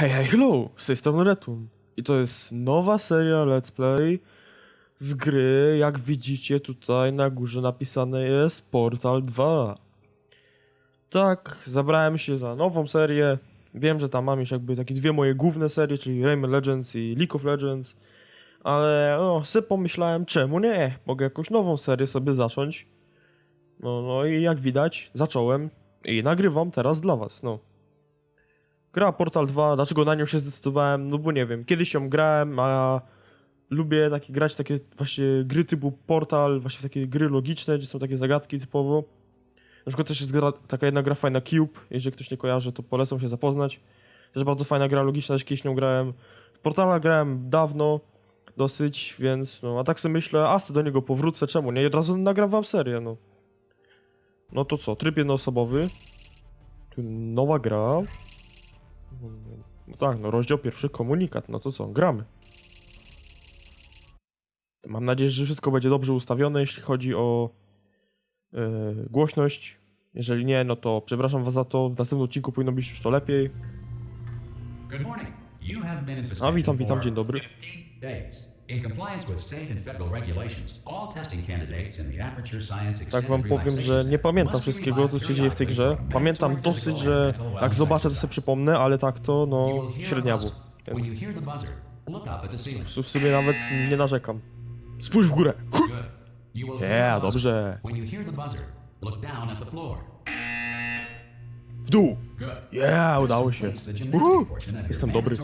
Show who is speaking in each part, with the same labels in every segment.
Speaker 1: Hej, hej, hello! Z tej strony Retun. I to jest nowa seria Let's Play z gry, jak widzicie tutaj na górze napisane jest Portal 2. Tak, zabrałem się za nową serię. Wiem, że tam mam już jakby takie dwie moje główne serie, czyli Rayman Legends i League of Legends. Ale no, sobie pomyślałem, czemu nie? Mogę jakąś nową serię sobie zacząć. No, no i jak widać, zacząłem i nagrywam teraz dla was, no. Gra Portal 2, dlaczego na nią się zdecydowałem? No bo nie wiem, kiedyś ją grałem, a lubię takie grać takie właśnie gry typu Portal, właśnie takie gry logiczne, gdzie są takie zagadki typowo. Na przykład też jest gra, taka jedna gra fajna Cube, jeżeli ktoś nie kojarzy, to polecam się zapoznać. Też bardzo fajna gra logiczna, też kiedyś nią grałem. W Portala grałem dawno, dosyć, więc no, a tak sobie myślę, a se do niego powrócę, czemu nie? I od razu nagram wam serię, no. No to co, tryb jednoosobowy. Tu nowa gra. No tak, no rozdział pierwszy, komunikat, no to co, gramy. Mam nadzieję, że wszystko będzie dobrze ustawione, jeśli chodzi o yy, głośność. Jeżeli nie, no to przepraszam was za to, w następnym odcinku powinno być już to lepiej. A witam, witam, dzień dobry.
Speaker 2: 50 days. In compliance with state and federal regulations, all testing candidates in the Aperture Science
Speaker 1: Tak wam powiem, że nie pamiętam wszystkiego, co się dzieje w tej grze. Pamiętam dosyć, że jak zobaczę, to sobie przypomnę, ale tak to, no,
Speaker 2: ceiling.
Speaker 1: W sumie nawet nie narzekam. Spójrz w górę!
Speaker 2: Hear
Speaker 1: Yeah, dobrze. W dół! Yeah, udało się. Jestem dobry.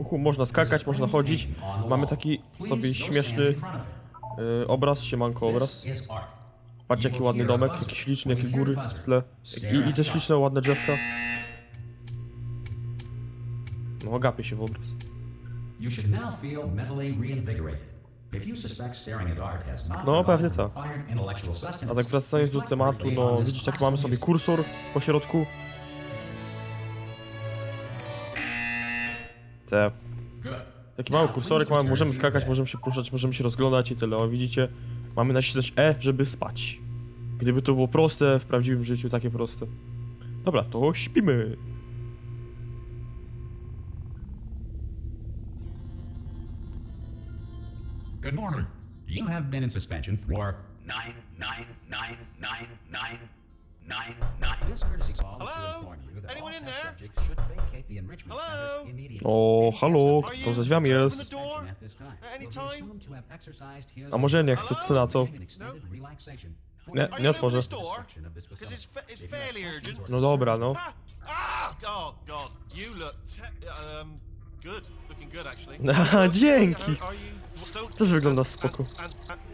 Speaker 1: Uhu, można skakać, można chodzić. Mamy taki sobie śmieszny y, obraz, siemanko obraz. Patrzcie jaki ładny domek, jaki śliczny, jakie góry w tle. I, I te śliczne, ładne drzewka. No, gapię się w obraz. No, pewnie
Speaker 2: sustenance,
Speaker 1: A tak wracając do tematu, no widzicie, taki mamy sobie kursor po środku. Te,
Speaker 2: Good.
Speaker 1: taki mały kursorek mamy, możemy skakać, możemy się poruszać, możemy się rozglądać i tyle. O, widzicie? Mamy nacisnąć E, żeby spać. Gdyby to było proste, w prawdziwym życiu takie proste. Dobra, to śpimy.
Speaker 2: Good morning. You have been in suspension for nine, nine, nine, nine, nine, nine, nine. This courtesy call is to
Speaker 3: Hello?
Speaker 2: inform you that
Speaker 3: Anyone
Speaker 2: all
Speaker 3: in
Speaker 2: test
Speaker 3: there?
Speaker 2: subjects should vacate the enrichment
Speaker 3: Hello?
Speaker 2: center immediately.
Speaker 1: O,
Speaker 2: Any
Speaker 1: halo, to
Speaker 3: you-
Speaker 1: za drzwiami
Speaker 3: open
Speaker 1: jest.
Speaker 3: the door?
Speaker 2: at this time
Speaker 3: At any
Speaker 2: will be
Speaker 3: time?
Speaker 2: assumed to have exercised his
Speaker 1: A może nie chcę, co na
Speaker 2: extended relaxation for
Speaker 1: Nie, nie otworzę.
Speaker 2: of this
Speaker 3: Because
Speaker 2: facility.
Speaker 3: fa- it's fairly urgent.
Speaker 1: No dobra, no.
Speaker 3: Ah! Ah! Oh, God. You look te- um, good. Looking good, actually.
Speaker 1: Aha, dzięki.
Speaker 3: Are you- don't-
Speaker 1: Też wygląda spoko.
Speaker 3: I'm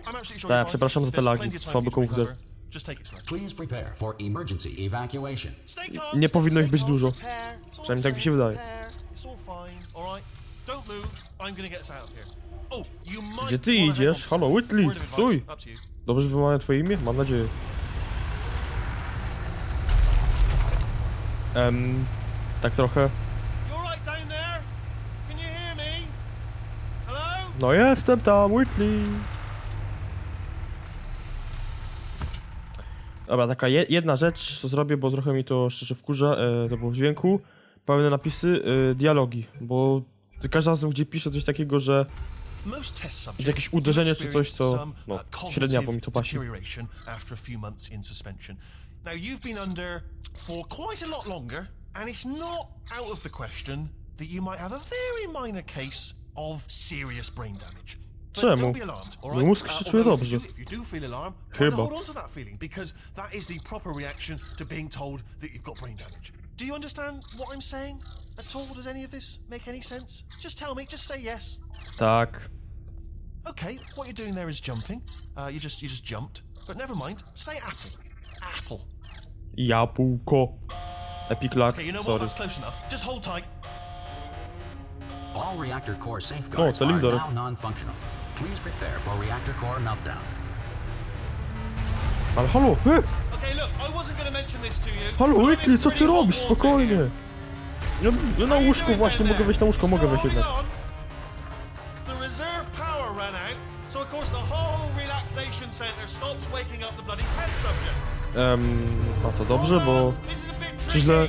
Speaker 3: absolutely sure
Speaker 1: Tak,
Speaker 3: you're fine.
Speaker 1: przepraszam za te
Speaker 3: There's
Speaker 1: lagi.
Speaker 3: plenty of time
Speaker 1: Słaby
Speaker 3: for you to
Speaker 1: komputer.
Speaker 3: recover. Just take it slow.
Speaker 2: Please prepare for emergency evacuation.
Speaker 3: Stay calm,
Speaker 1: Nie powinno ich być dużo. Przynajmniej tak mi się wydaje.
Speaker 3: Oh,
Speaker 1: Gdzie ty idziesz? Halo. Whitley, stój. Dobrze wymawiam twoje imię? Mam nadzieję. Em, tak trochę. No jestem tam, Whitley. Dobra, taka je, jedna rzecz, co zrobię, bo trochę mi to szczerze wkurza, e, to było w dźwięku. Pełne napisy, e, dialogi, bo każdy razem, gdzie piszę coś takiego, że
Speaker 3: subjects
Speaker 1: jakieś uderzenie czy coś, to, no,
Speaker 3: uh,
Speaker 1: średniawo mi to pasi.
Speaker 3: Now you've been under for quite a lot longer, and it's not out of the question that you might have a very minor case of serious brain damage. But
Speaker 1: Czemu?
Speaker 3: Don't be alarmed, all
Speaker 1: Mój mózg się czuje
Speaker 3: if
Speaker 1: dobrze.
Speaker 3: you do- If you do feel alarmed,
Speaker 1: Chyba.
Speaker 3: hold on to that feeling because that is the proper reaction to being told that you've got brain damage. Do you understand what I'm saying at all? Does any of this make any sense? Just tell me. Just say yes.
Speaker 1: Tak.
Speaker 3: Okay, what you're doing there is jumping. Uh, you just you just jumped, but never mind. Say apple. Apple.
Speaker 1: Jabłko. Epiclax,
Speaker 3: Okay, you know what?
Speaker 1: sorry.
Speaker 3: That's close enough. Just hold tight.
Speaker 2: All reactor core safeguards
Speaker 1: O,
Speaker 2: are
Speaker 1: telewizor.
Speaker 2: now non-functional. Please prepare for reactor core meltdown.
Speaker 1: Ale halo, e,
Speaker 3: Okay, look, I wasn't to mention this to you.
Speaker 1: halo,
Speaker 3: but I'm
Speaker 1: Whitley,
Speaker 3: in
Speaker 1: co
Speaker 3: pretty
Speaker 1: ty
Speaker 3: hot
Speaker 1: robisz?
Speaker 3: water
Speaker 1: Spokojnie.
Speaker 3: here.
Speaker 1: Ja, ja na łóżku właśnie, mogę wejść na łóżko, mogę wejść jednak.
Speaker 3: on. The reserve power ran out, so of course the whole relaxation center stops waking up the bloody test subjects.
Speaker 1: Em, no to dobrze, bo
Speaker 3: This is a bit
Speaker 1: czy źle...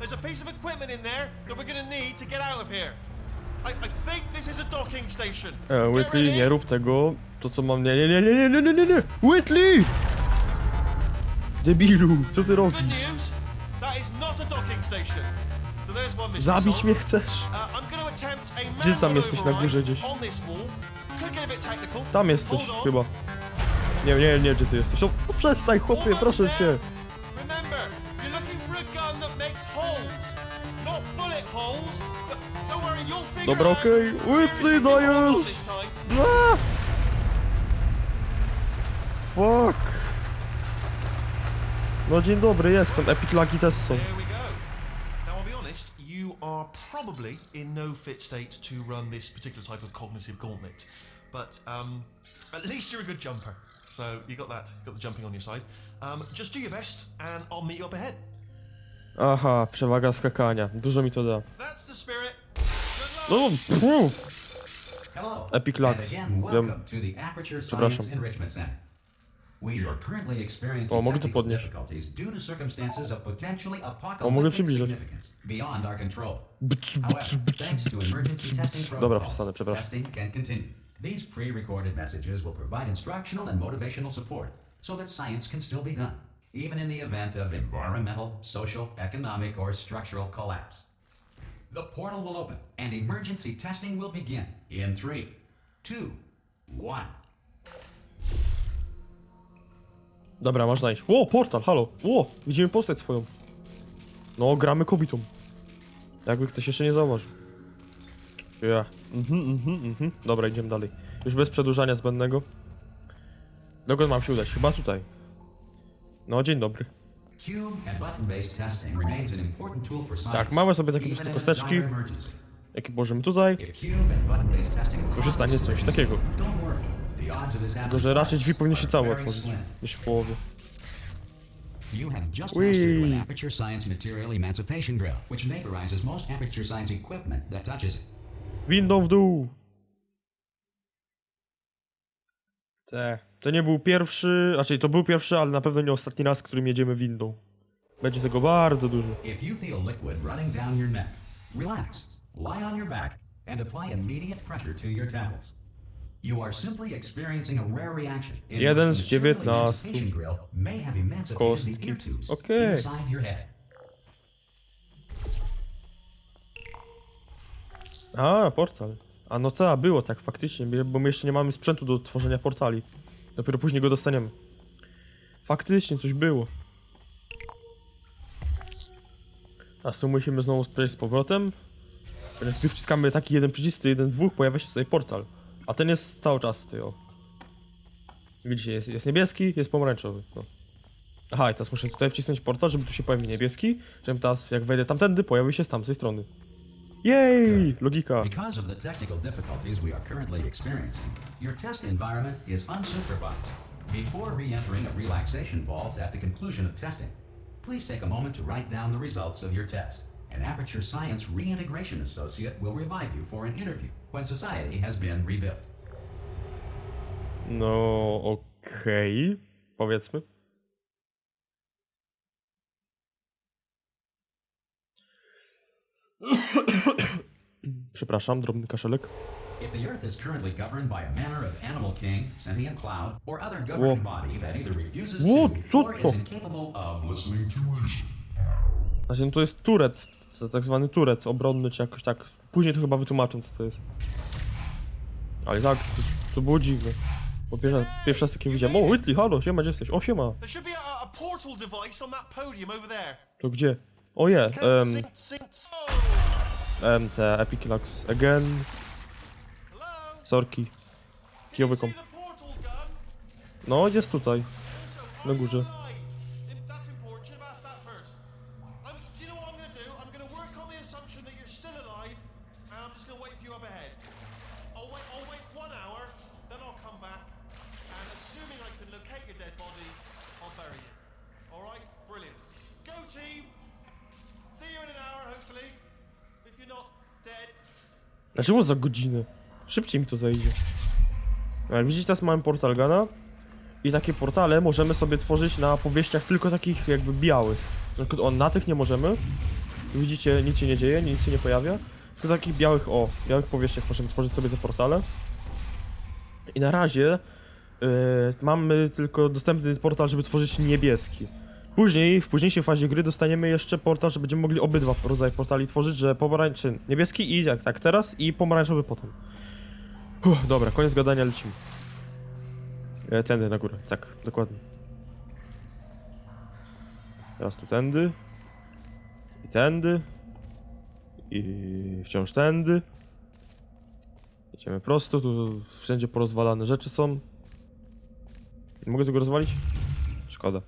Speaker 3: There's a piece of equipment in there that we're gonna need to get out of here. I, I think this is a docking station.
Speaker 1: E, Whitley, nie rób tego. To co mam... Nie, nie, nie, nie, nie, nie, nie, nie! Whitley! Debilu, co ty robisz?
Speaker 3: Good news. That is not a docking station. So there's one
Speaker 1: Zabić mnie chcesz?
Speaker 3: Uh, I'm gonna attempt a
Speaker 1: Gdzie tam jesteś na górze gdzieś? Tam jesteś, chyba. Nie, nie, nie, gdzie ty jesteś. No, przestań, chłopie, proszę cię. Dobra, okej. Whitley, dajesz.
Speaker 3: time.
Speaker 1: A! Fuck. No dzień dobry, jestem. Epic Lucky Tesson.
Speaker 3: There we go. Now, I'll be honest, you are probably in no fit state to run this particular type of cognitive gauntlet. But um, at least you're a good jumper. So you got that, got the jumping on your side. Um, just do your best, and I'll meet you up ahead.
Speaker 1: Aha, przewaga skakania. Dużo mi to da.
Speaker 3: That's the spirit. Good luck.
Speaker 1: No, puf.
Speaker 2: Hello.
Speaker 1: Epic Lux.
Speaker 2: again, to the Aperture
Speaker 1: Przepraszam.
Speaker 2: Science Enrichment Center. We are currently experiencing
Speaker 1: O, mogę tu
Speaker 2: technical
Speaker 1: podnieść.
Speaker 2: difficulties due to circumstances of potentially
Speaker 1: O, mogę
Speaker 2: apocalyptic
Speaker 1: przybliżyć.
Speaker 2: significance beyond our control.
Speaker 1: Bc, bc,
Speaker 2: However,
Speaker 1: bc,
Speaker 2: thanks to emergency testing
Speaker 1: Dobra,
Speaker 2: protocols,
Speaker 1: przestanę, przepraszam.
Speaker 2: testing can continue. These pre-recorded messages will provide instructional and motivational support so that science can still be done, even in the event of environmental, social, economic, or structural collapse. The portal will open and emergency testing will begin in three, two, one.
Speaker 1: Dobra, można iść. Ło, portal, halo. Ło, widzimy postać swoją. No, gramy kobietą. Jakby ktoś jeszcze nie zauważył. Ja. Mhm, mhm, mhm. Dobra, idziemy dalej. Już bez przedłużania zbędnego. Dokąd mam się udać? Chyba tutaj. No, dzień dobry.
Speaker 2: Tak,
Speaker 1: mamy sobie takie proste kosteczki, jakie możemy tutaj. Korzystanie z coś takiego. Tylko, że raczej drzwi powinny się całe otworzyć, niż w połowie.
Speaker 2: You have just mastered an aperture science material emancipation which vaporizes most aperture science equipment that touches it.
Speaker 1: W dół! Te. To nie był pierwszy, raczej to był pierwszy, ale na pewno nie ostatni raz, którym jedziemy windą. Będzie tego bardzo dużo.
Speaker 2: If you feel liquid running down your neck, relax, lie on your back, and apply immediate pressure to your temples. You are simply experiencing a rare reaction in
Speaker 1: Jeden z
Speaker 2: the Material
Speaker 1: 19.
Speaker 2: Emancipation Grill may have emancipated
Speaker 1: Kostki. Okej.
Speaker 2: head.
Speaker 1: A, portal. A no ta, było tak faktycznie, bo my jeszcze nie mamy sprzętu do tworzenia portali. Dopiero później go dostaniemy. Faktycznie, coś było. A tu musimy znowu przejść z powrotem. Teraz gdy wciskamy taki jeden przycisk, jeden dwóch, pojawia się tutaj portal. A ten jest cały czas tutaj, o. Widzicie, jest, jest niebieski, jest pomarańczowy. No. Aha, i teraz muszę tutaj wcisnąć portal, żeby tu się pojawił niebieski, żebym teraz, jak wejdę tamtędy, pojawił się z tamtej strony. Jej! Logika.
Speaker 2: Because of the technical difficulties we are currently experiencing, your test environment is unsupervised. Before re-entering a relaxation vault at the conclusion of testing, please take a moment to write down the results of your test. An Aperture Science Reintegration Associate will revive you for an interview when society has been rebuilt.
Speaker 1: No, okej. Powiedzmy. Przepraszam, drobny kaszelek.
Speaker 2: If the Earth is currently governed by a manner of animal king, sentient cloud, or other governing body that either refuses to
Speaker 1: co
Speaker 2: or
Speaker 1: to?
Speaker 2: is incapable of listening to reason,
Speaker 1: Znaczy, no to jest turet To tak zwany turet obronny, czy jakoś tak. Później to chyba wytłumaczą, co to jest. Ale tak, to, to było dziwne. Bo pierwszy, pierwszy raz takie widziałem. O, Whitley, halo, siema, gdzie jesteś? O, siema.
Speaker 3: There should be a, a portal device on that podium over there.
Speaker 1: To gdzie?
Speaker 3: Oh,
Speaker 1: em, te Epic Lux. Again,
Speaker 3: hello?
Speaker 1: sorki. Kijowy
Speaker 3: see
Speaker 1: kom.
Speaker 3: the portal gun?
Speaker 1: No, jest tutaj. Na górze. Dlaczego za godzinę? Szybciej mi to zejdzie. No, Jak widzicie, teraz mamy portal gana. I takie portale możemy sobie tworzyć na powieściach tylko takich jakby białych. Na na tych nie możemy. Widzicie, nic się nie dzieje, nic się nie pojawia. Tylko takich białych, o, białych powieściach możemy tworzyć sobie te portale. I na razie yy, mamy tylko dostępny portal, żeby tworzyć niebieski. Później, w późniejszej fazie gry dostaniemy jeszcze portal, że będziemy mogli obydwa rodzaje portali tworzyć, że pomarańczy, niebieski i jak tak teraz i pomarańczowy potem. Uff, dobra, koniec gadania, lecimy. E, tędy na górę, tak, dokładnie. Teraz tu tędy. I tędy. I wciąż tędy. Idziemy prosto, tu wszędzie porozwalane rzeczy są. Nie mogę tego rozwalić? Szkoda.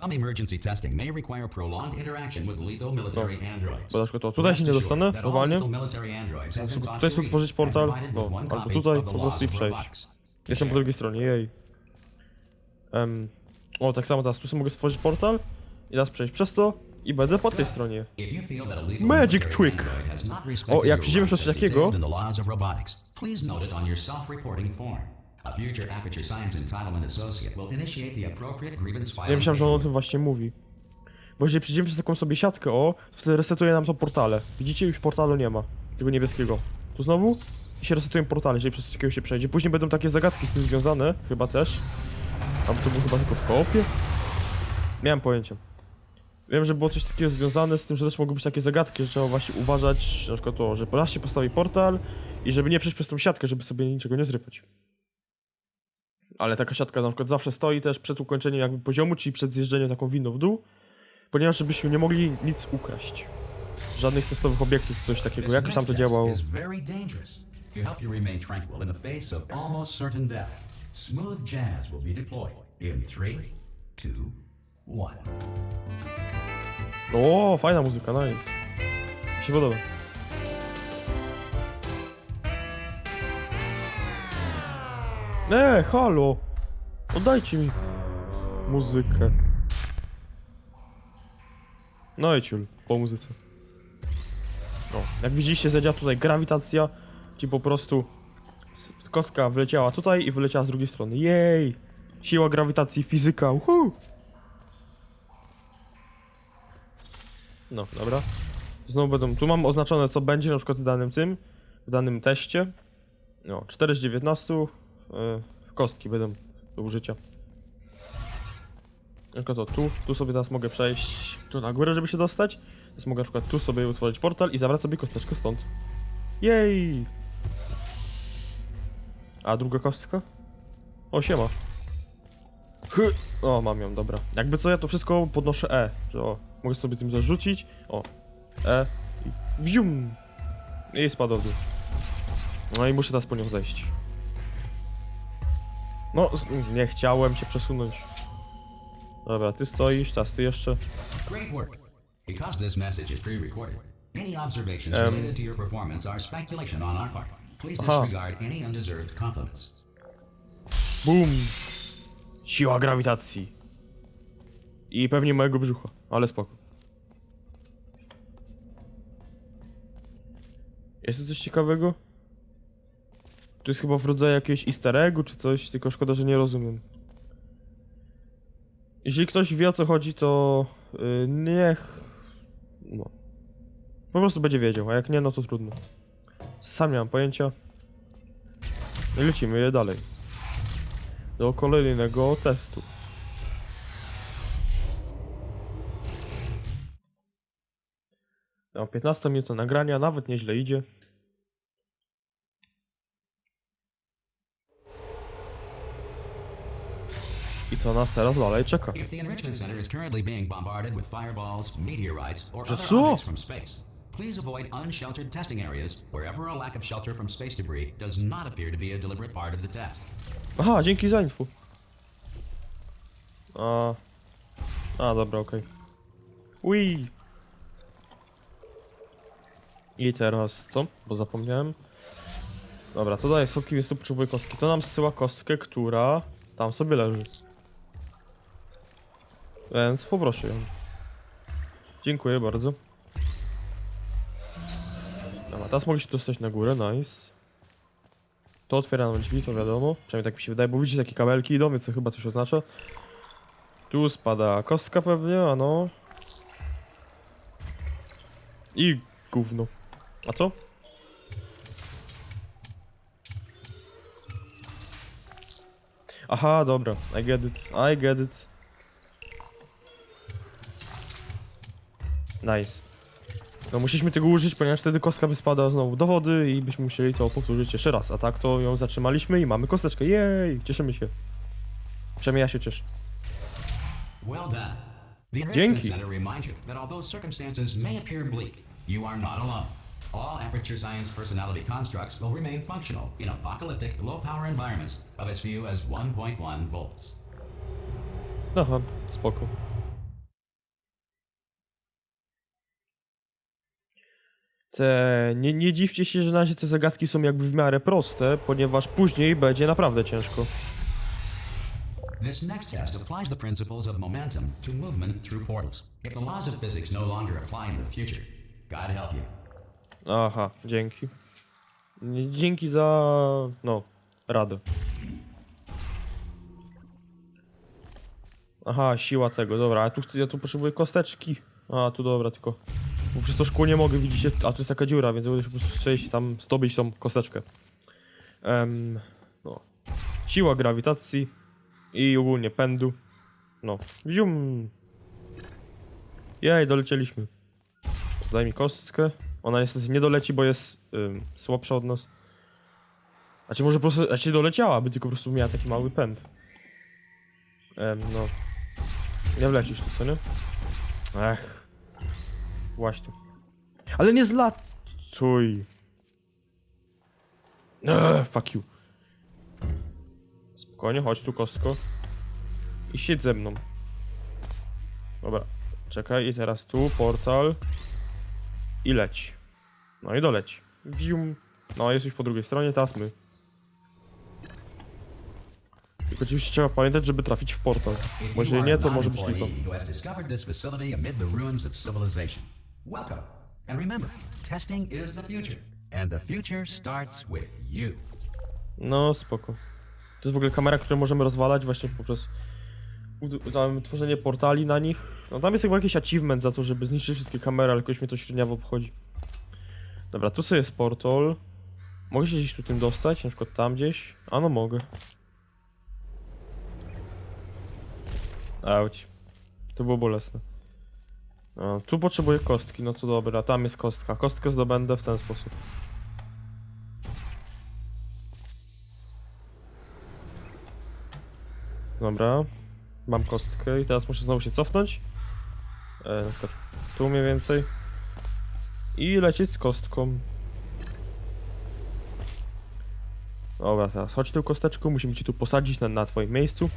Speaker 2: Some emergency testing may require prolonged interaction with lethal military androids.
Speaker 1: Na przykład to tutaj się nie dostanę, normalnie.
Speaker 2: androids
Speaker 1: Tutaj
Speaker 2: taught to
Speaker 1: sobie
Speaker 2: read
Speaker 1: tworzyć
Speaker 2: and
Speaker 1: portal, no, albo tutaj po prostu i przejść. Jestem po drugiej stronie, jej. Em, o, tak samo teraz tu sobie mogę stworzyć portal i teraz przejść przez to i będę po tej stronie. Magic trick. O, jak przyjdziemy przez
Speaker 2: as
Speaker 1: takiego-
Speaker 2: A future Aperture Science Entitlement Associate will initiate the appropriate grievance
Speaker 1: Ja
Speaker 2: filing.
Speaker 1: myślałem, że on o tym właśnie mówi. Bo jeżeli przyjdziemy przez taką sobie siatkę, o, wtedy resetuje nam to portale. Widzicie? Już portalu nie ma. Tego niebieskiego. Tu znowu i się resetują portale, jeżeli przez takiego się przejdzie. Później będą takie zagadki z tym związane, chyba też. Albo to było chyba tylko w koopie? Miałem pojęcie. Wiem, że było coś takiego związane z tym, że też mogły być takie zagadki, że trzeba właśnie uważać, na przykład to, że raz się postawi portal i żeby nie przejść przez tą siatkę, żeby sobie niczego nie zrypać. Ale taka siatka na przykład zawsze stoi też przed ukończeniem jakby poziomu, czyli przed zjeżdżeniem taką winną w dół, ponieważ żebyśmy nie mogli nic ukraść. Żadnych testowych obiektów, coś takiego. Jak tam to działało?
Speaker 2: To help you remain tranquil in the face of almost certain death, smooth jazz will be deployed in three, two, one.
Speaker 1: O, fajna muzyka, nice. Mi się podoba. E, halo! Oddajcie mi muzykę. No i ciul, po muzyce. O, jak widzieliście, zadziała tutaj grawitacja, czyli po prostu kostka wyleciała tutaj i wyleciała z drugiej strony. Jej! Siła grawitacji, fizyka, uhu! No, dobra. Znowu będą. Tu mam oznaczone, co będzie na przykład w danym tym, w danym teście. No, 4 z 19. Yy, kostki będą do użycia. Tylko to tu, tu sobie teraz mogę przejść tu na górę, żeby się dostać. Teraz mogę na przykład tu sobie utworzyć portal i zabrać sobie kosteczkę stąd. Jej! A druga kostka? O, siema. Hy. O, mam ją, dobra. Jakby co, ja to wszystko podnoszę E, że o, mogę sobie tym zarzucić. O, E i wzium! I spadł w dół. No i muszę teraz po nią zejść. No, z- nie chciałem się przesunąć. Dobra, ty stoisz, teraz ty jeszcze.
Speaker 2: Great work. Because this message is pre-recorded, any observations
Speaker 1: Um,
Speaker 2: related to your performance are speculation on our part. Please
Speaker 1: Aha.
Speaker 2: disregard any undeserved compliments.
Speaker 1: Bum! Siła grawitacji. I pewnie mojego brzucha, ale spoko. Jest tu coś ciekawego? Tu jest chyba w rodzaju jakiegoś easter eggu czy coś, tylko szkoda, że nie rozumiem. Jeśli ktoś wie o co chodzi, to yy, niech... No. Po prostu będzie wiedział, a jak nie, no to trudno. Sam nie mam pojęcia. I lecimy je dalej do kolejnego testu. O, 15 minut nagrania, nawet nieźle idzie. I co nas teraz dalej czeka?
Speaker 2: If the Enrichment Center is currently being bombarded with fireballs, meteorites, or
Speaker 1: Że
Speaker 2: other
Speaker 1: co?
Speaker 2: objects from space, please avoid unsheltered testing areas wherever a lack of shelter from space debris does not appear to be a deliberate part of the test.
Speaker 1: Aha, dzięki za info. A, a dobra, okej. Ui. I teraz co? Bo zapomniałem. Dobra, to daje soki, więc tu potrzebuję kostki. To nam zsyła kostkę, która tam sobie leży. Więc poproszę ją. Dziękuję bardzo. Dobra, teraz mogę się dostać na górę, nice. To otwiera nam drzwi, to wiadomo. Przynajmniej tak mi się wydaje, bo widzicie takie kabelki idą, więc to chyba coś oznacza. Tu spada kostka pewnie, a no. I gówno. A co? Aha, dobra. I get it. I get it. Nice. No musieliśmy tego użyć, ponieważ wtedy kostka by spadała znowu do wody i byśmy musieli to powtórzyć jeszcze raz. A tak to ją zatrzymaliśmy i mamy kosteczkę. Jej! Cieszymy się. Przynajmniej ja się cieszę.
Speaker 2: Well done. The Enrichment
Speaker 1: Dzięki.
Speaker 2: Center reminds you that although circumstances may appear bleak, you are not alone. All Aperture Science personality constructs will remain functional in apocalyptic, low-power environments of as few as 1.1 volts.
Speaker 1: Aha, spoko. Te, nie, nie dziwcie się, że na razie te zagadki są jakby w miarę proste, ponieważ później będzie naprawdę ciężko.
Speaker 2: This next test applies the principles of momentum to movement through portals. If the laws of physics no longer apply in the future, God help you.
Speaker 1: Aha, dzięki. Dzięki za... no, radę. Aha, siła tego, dobra, a tu, ja tu potrzebuję kosteczki. A, tu dobra, tylko... Bo przez to szkło nie mogę, widzicie, a tu jest taka dziura, więc będę się po prostu strzelić i tam zdobyć tą kosteczkę. Em, no. Siła grawitacji i ogólnie pędu. No, zium. Jej, dolecieliśmy. Daj mi kostkę. Ona niestety nie doleci, bo jest słabsza od nas. Znaczy może po prostu, znaczy doleciała, by tylko po prostu miała taki mały pęd. Em, no. Nie wlecisz tu, co nie? Ech. Właśnie. Ale nie zlatuj. Ech, fuck you. Spokojnie, chodź tu kostko. I siedź ze mną. Dobra. Czekaj, i teraz tu portal. I leć. No i doleć. Wium. No, jest już po drugiej stronie, teraz my. Tylko oczywiście trzeba pamiętać, żeby trafić w portal. Bo jeżeli nie, to może być lipa.
Speaker 2: Welcome. And remember, testing is the future, and the future starts with you.
Speaker 1: No, spoko. To jest w ogóle kamera, którą możemy rozwalać właśnie poprzez tam tworzenie portali na nich. No tam jest chyba jakiś achievement za to, żeby zniszczyć wszystkie kamery, ale jakoś mnie to średniawo obchodzi. Dobra, tu sobie jest portal. Mogę się gdzieś tu tym dostać? Na przykład tam gdzieś? A no mogę. Auć. To było bolesne. Tu potrzebuję kostki, no to dobra, tam jest kostka. Kostkę zdobędę w ten sposób. Dobra. Mam kostkę i teraz muszę znowu się cofnąć. E, tu mniej więcej. I lecieć z kostką. Dobra, teraz chodź tą kosteczką, musimy cię tu posadzić na, na twoim miejscu.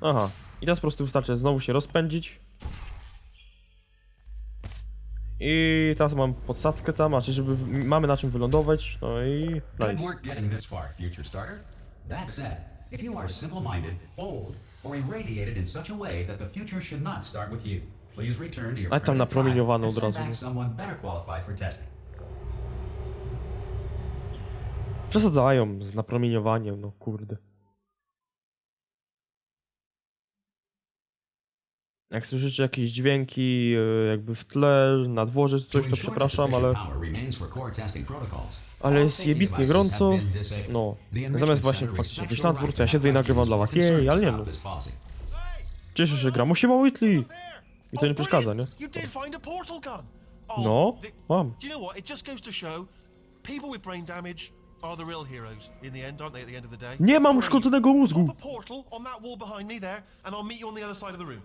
Speaker 1: Aha. I teraz po prostu wystarczy znowu się rozpędzić. I teraz mam podsadzkę tam, znaczy żeby w- mamy na czym wylądować. No i
Speaker 2: Good
Speaker 1: nice.
Speaker 2: work getting this far, future starter. That said, if you are simple-minded, old, or irradiated in such a way that the future should not start with you, please return to your
Speaker 1: A tam napromieniowano
Speaker 2: tribe
Speaker 1: od
Speaker 2: and
Speaker 1: razu,
Speaker 2: send back
Speaker 1: nie?
Speaker 2: someone better qualified for testing.
Speaker 1: Przesadzają z napromieniowaniem, no kurde. Jak słyszycie jakieś dźwięki e, jakby w tle, na dworze czy coś, to przepraszam, ale, ale jest jebitnie gorąco. No, zamiast właśnie faktycznie wyjść na dwór, to ja siedzę i nagrywam dla was. Jej, ale nie no. Cieszę się, gra. Musiała Whitley! I to nie
Speaker 3: Oh,
Speaker 1: przeszkadza, nie?
Speaker 3: Oh,
Speaker 1: No, mam.
Speaker 3: Do you know what? It just goes to show people with brain damage are the real heroes in the end, aren't they? At the end of the day.
Speaker 1: Nie mam uszkodzonego mózgu!
Speaker 3: Pop a portal on that wall behind me there, and I'll meet you on the other side of the room.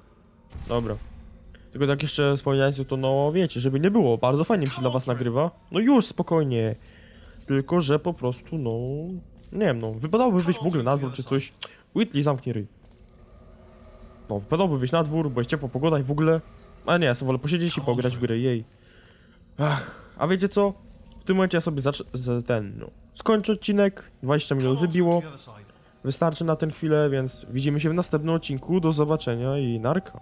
Speaker 1: Dobra. Tylko tak jeszcze wspomniałem, to no wiecie, żeby nie było, bardzo fajnie mi się dla was nagrywa. No już, spokojnie. Tylko, że po prostu, no... Nie wiem, no, wypadałoby wyjść w ogóle na dwór czy coś. Whitley, zamknij ryj. No, wypadałoby wyjść na dwór, bo jest ciepła pogoda i w ogóle... A nie, ja sobie wolę posiedzieć i pograć w grę, jej. Ach, a wiecie co? W tym momencie ja sobie zacz... ten, no... Skończę odcinek, 20 minut wybiło. Wystarczy na tę chwilę, więc widzimy się w następnym odcinku. Do zobaczenia i narka.